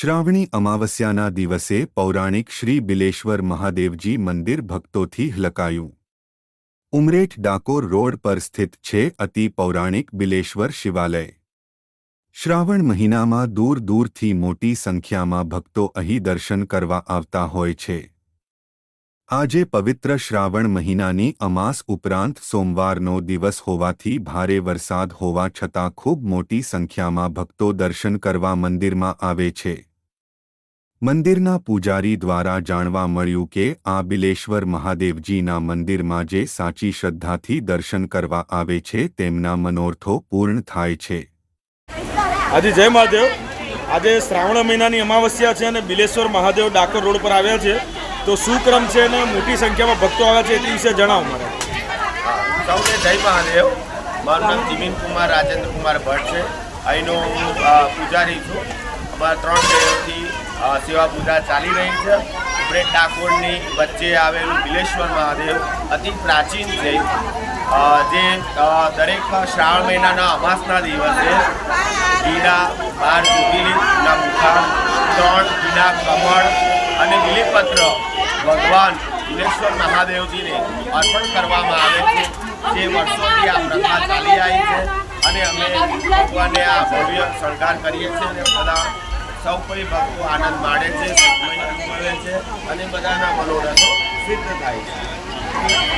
શ્રાવણી અમાવસ્યાના દિવસે પૌરાણિક શ્રી બિલેશ્વર મહાદેવજી મંદિર ભક્તોથી હલકાયું. ઉમરેઠ ડાકોર રોડ પર સ્થિત છે અતિ પૌરાણિક બિલેશ્વર શિવાલય. શ્રાવણ મહિનામાં દૂર દૂરથી મોટી સંખ્યામાં ભક્તો અહીં દર્શન કરવા આવતા હોય છે. આજે પવિત્ર શ્રાવણ મહિનાની અમાસ ઉપરાંત સોમવારનો દિવસ હોવાથી ભારે વરસાદ હોવા છતાં ખૂબ મોટી સંખ્યામાં ભક્તો દર્શન કરવા મંદિરમાં આવે છે. મંદિરના પૂજારી દ્વારા જાણવા મળ્યું કે આ બિલેશ્વર મહાદેવજીના મંદિરમાં જે સાચી શ્રદ્ધાથી દર્શન કરવા આવે છે તેમના મનોરથો પૂર્ણ થાય છે. આજે જય મહાદેવ. આજે શ્રાવણ મહિનાની અમાવસ્યા છે અને બિલેશ્વર મહાદેવ ડાકોર રોડ પર આવ્યા છે. તો શું ક્રમ છે અને મોટી સંખ્યામાં ભક્તો આવ્યા છે તે વિશે જણાવો મને. સૌને જય મહાદેવ. મારું નામ દિમીન કુમાર રાજેન્દ્ર કુમાર ભટ્ટ છે. અહીંનો હું પૂજારી છું. અમારા ત્રણ અ, સેવા પૂજા ચાલી રહી છે. ઉપરે ડાકોરની વચ્ચે આવેલું બિલેશ્વર મહાદેવ અતિ પ્રાચીન છે. જે દરેક શ્રાવણ મહિનાના અમાસના દિવસે ઘીના બાર જ્યોતિર્લિંગના મુખા ત્રણ ઘીના કમળ અને બિલીપત્ર ભગવાન બિલેશ્વર મહાદેવજીને અર્પણ કરવામાં આવે છે. જે વર્ષોથી આ પ્રથા ચાલી આવી છે અને અમે ભગવાનને આ ભવ્ય શણગાર કરીએ છીએ અને બધા સૌ કોઈ ભક્તો આનંદ માણે છે અનુભવે છે અને બધાના મનોરથો સિદ્ધ થાય છે.